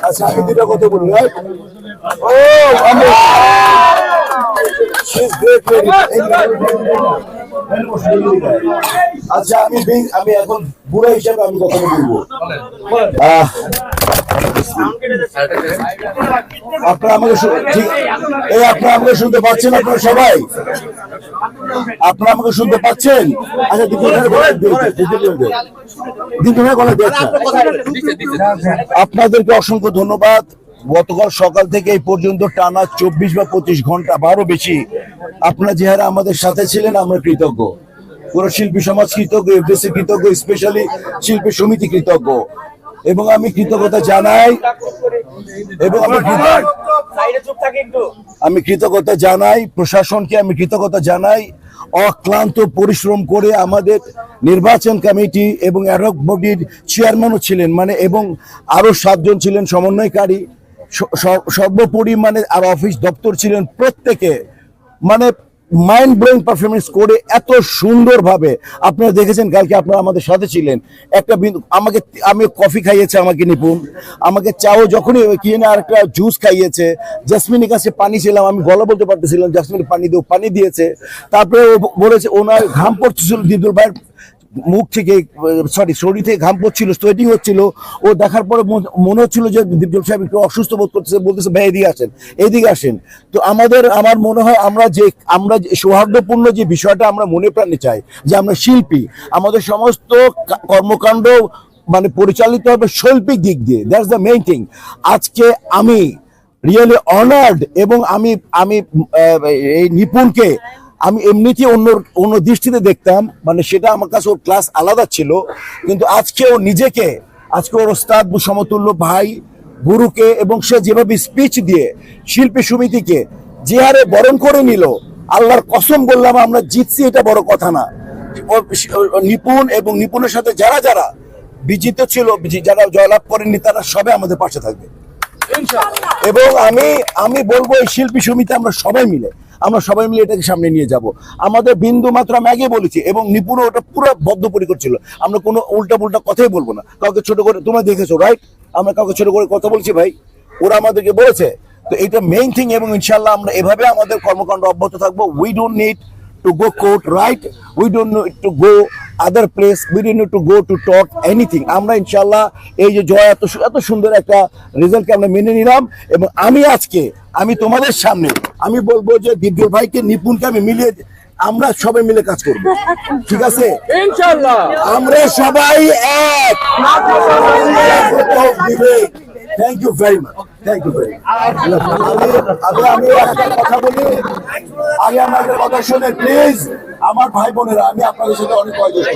আচ্ছা আমি দুটা কথা বলি right? ও. আচ্ছা আমি আমি এখন বুড়া হিসাবে আমি কথা বলব আপনারা আমাকে ঠিক এই আপনারা আমাকে শুনতে পাচ্ছেন আপনারা সবাই আপনারা আমাকে শুনতে পাচ্ছেন? আচ্ছা। আপনাদেরকে অসংখ্য ধন্যবাদ। গতকাল সকাল থেকে এই পর্যন্ত টানা চব্বিশ বা পঁচিশ ঘণ্টা বারো বেশি আপনারা যে হারে আমাদের সাথে ছিলেন, আমরা কৃতজ্ঞ। পুরো শিল্পী সমাজ কৃতজ্ঞ, এফডিসি কৃতজ্ঞ, স্পেশালি শিল্পী সমিতি কৃতজ্ঞ। এবং আমি কৃতজ্ঞতা জানাই। এবং আমি আমি কৃতজ্ঞতা জানাই প্রশাসনকে আমি কৃতজ্ঞতা জানাই অক্লান্ত পরিশ্রম করে আমাদের নির্বাচন কমিটি এবং অ্যাডক বডির চেয়ারম্যানও ছিলেন মানে এবং আরও সাতজন ছিলেন সমন্বয়কারী সর্বোপরি মানে আর অফিস দপ্তর ছিলেন প্রত্যেকে। মানে মাইন্ড ব্লোয়িং পারফরমেন্স করে এত সুন্দরভাবে আপনারা দেখেছেন কালকে আপনারা আমাদের সাথে ছিলেন। একটা বিন্দু আমাকে আমি কফি খাইয়েছে আমাকে নিপুণ। আমাকে চাও যখনই কি না আর একটা জুস খাইয়েছে। জাসমিনের কাছে পানি ছিলাম, আমি গলা বলতে পারতেছিলাম জাসমিন পানি দিও, পানি দিয়েছে। তারপরে বলেছে, ওনার ঘাম পড়তেছিল, দিদুল ভাইয়ের মুখ থেকে সরি শরীর থেকে ঘাম পড়ছিল সোয়েটিং হচ্ছিল। ও দেখার পরে মনে হচ্ছিল যে দীপজল সাহেব একটু অসুস্থ বোধ করতেছে, বলতেছে, ভাই, এদিকে আসেন এদিকে আসেন। তো আমাদের, আমার মনে হয় আমরা যে, আমরা সৌহার্দ্যপূর্ণ যে বিষয়টা আমরা মনে প্রাণে চাই, যে আমরা শিল্পী, আমাদের সমস্ত কর্মকাণ্ড মানে পরিচালিত হবে শৈল্পিক দিক দিয়ে দ্যাটস দ্য মেইন থিং আজকে আমি রিয়েলি অনার্ড এবং আমি আমি এই নিপুণকে আমি এমনিতে অন্য অন্য দৃষ্টিতে দেখতাম মানে সেটা আমার কাছে ওর ক্লাস আলাদা ছিল কিন্তু আজকে ও নিজেকে আজকে ওর ওস্তাদ সমতুল্য ভাই গুরুকে এবং সে যেভাবে স্পিচ দিয়ে শিল্পী সমিতিকে যে হারে বরণ করে নিল আল্লাহর কসম বললাম আমরা জিতছি এটা বড় কথা না। নিপুণ এবং নিপুণের সাথে যারা যারা বিজিত ছিল যারা জয়লাভ করেননি তারা সবাই আমাদের পাশে থাকবে। এবং আমি আমি বলব এই শিল্পী সমিতি আমরা সবাই মিলে আমরা সবাই মিলে এটাকে সামনে নিয়ে যাব। আমাদের বিন্দু মাত্র আমি আগে বলেছি এবং নিপুণ ওটা পুরো বদ্ধপরিকর ছিল। আমরা কোনো উল্টা পুল্টা কথাই বলব না। কাউকে ছোট করে তোমরা দেখেছ রাইট আমরা কাউকে ছোট করে কথা বলছি ভাই? ওরা আমাদেরকে বলেছে। তো এটা মেইন থিং এবং ইনশাল্লাহ আমরা এভাবে আমাদের কর্মকাণ্ড অব্যাহত থাকব। We don't need to go court, right? We don't need to go other place. We don't need to go to talk anything. আমরা ইনশাল্লাহ এই যে জয় এত এত সুন্দর একটা রেজাল্টকে আমরা মেনে নিলাম এবং আমি আজকে, আমি তোমাদের সামনে আমি বলব যে দিব্য ভাইকে নিপুণকে আমি মিলিয়ে আমরা সবাই মিলে কাজ করব। ঠিক আছে? আমরা সবাই এক। Thank you very much thank you very আমি আমি একটা কথা বলি। আগে আমাদের কথা শুনে প্লিজ আমার ভাই বোনেরা আমি আপনাদের সাথে অনেক বয়োজ্যেষ্ঠ।